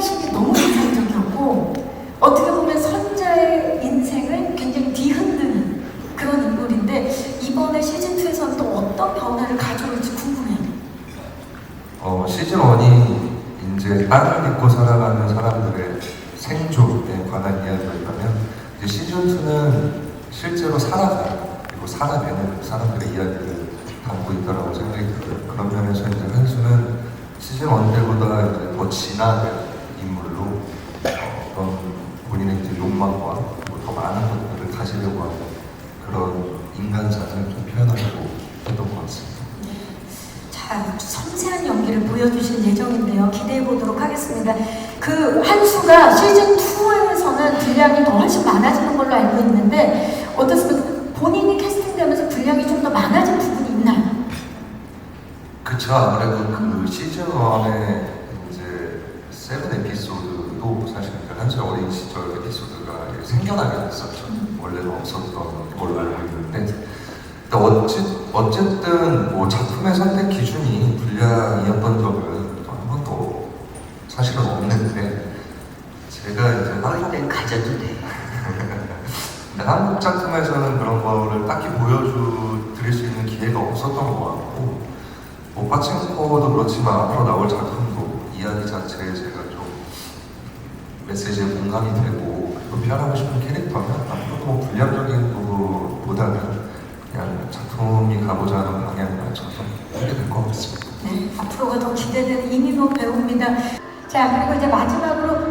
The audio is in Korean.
호기심이 너무 인상적이었고 어떻게 보면 선자의 인생을 굉장히 뒤흔드는 그런 인물인데 이번에 시즌2에서는 또 어떤 변화를 가져올지 궁금해요. 어, 시즌1이 이제 땅을 입고 살아가는 사람들의 생존에 관한 이야기였다면 이제 시즌2는 실제로 살아가 그리고 살아내는 사람들의 이야기를 담고 있다고 생각이 들어요. 그런 면에서 이제 한수는 시즌 1 때보다 더 진하게 인물로 어, 그런 본인의 이제 욕망과 그리고 더 많은 것들을 가지려고 하는 그런 인간상을 좀 표현하려고 했던 것 같습니다. 자, 섬세한 연기를 보여주실 예정인데요. 기대해 보도록 하겠습니다. 그 한수가 시즌 2에서는 분량이 더 훨씬 많아지는 걸로 알고 있는데 어떻습니까? 본인이 캐스팅되면서 분량이 좀 더 많아진 부분이 있나요? 그쵸 아무래도 그 시즌 1의 이제 세븐 에피소드도 사실 그 한수의 어린 시절 에피소드가 이렇게 생겨나게 됐었죠 원래는 없었던 걸로 알고 있는데 어찌, 어쨌든 뭐 작품의 선택 기준이 분량이었던 적은 한 번도 사실은 없는데 제가 이제 너희들 가져도 돼. 한국 작품에서는 그런 거를 딱히 보여주 드릴 수 있는 기회가 없었던 것 같고 뭐 파친코도 그렇지만 앞으로 나올 작품도 이야기 자체에 메시지에 공감이 되고 또 표현하고 싶은 캐릭터면 앞으로 뭐 분량적인 부분보다는 그냥 작품이 가고자 하는 방향에 맞춰서 하게 될 것 같습니다. 네, 앞으로가 더 기대되는 이민호 배우입니다. 자, 그리고 이제 마지막으로